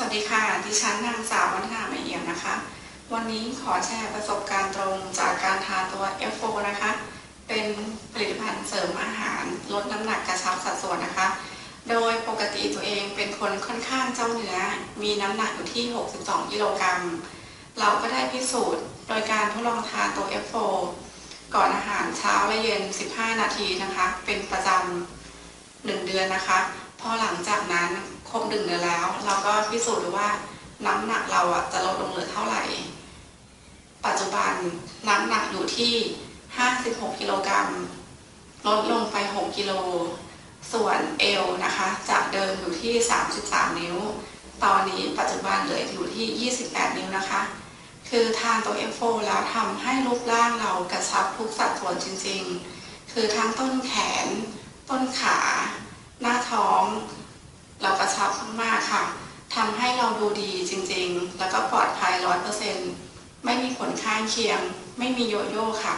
สวัสดีค่ะ ดิฉันนางสาววัฒนาไม่เอี่ยมนะคะ วันนี้ขอแชร์ประสบการณ์ตรงจากการทานตัว F4 นะคะ เป็นผลิตภัณฑ์เสริมอาหารลดน้ำหนักกระชับสัดส่วนนะคะ โดยปกติตัวเองเป็นคนค่อนข้างเจ้าเนื้อ มีน้ำหนักอยู่ที่ 62 กิโลกรัม เราก็ได้พิสูจน์โดยการทดลองทานตัว F4 ก่อนอาหารเช้าและเย็น 15 นาทีนะคะ เป็นประจำหนึ่งเดือนนะคะ พอหลังจากนั้น ครบหนึ่งเดือนแล้ว เราก็พิสูจน์ดูว่าน้ำหนักเราอะจะลดลงเหลือเท่าไหร่ ปัจจุบันน้ำหนักอยู่ที่ 56 กิโลกรัมลดลงไป 6 กิโล ส่วนเอวนะคะ จากเดิมอยู่ที่ 33 นิ้ว ตอนนี้ปัจจุบันเหลืออยู่ที่ 28 นิ้วนะคะ คือทานตัว F4 แล้วทำให้รูปร่างเรากระชับทุกสัดส่วนจริงๆ คือทั้งต้นแขน ต้นขาท้อง เรากระ ชับมากค่ะทำให้เราดูดีจริงๆ แล้วก็ปลอดภัยร้อยเปอร์เซ็นต์ไม่มีผลข้างเคียง ไม่มีโยโย่ค่ะ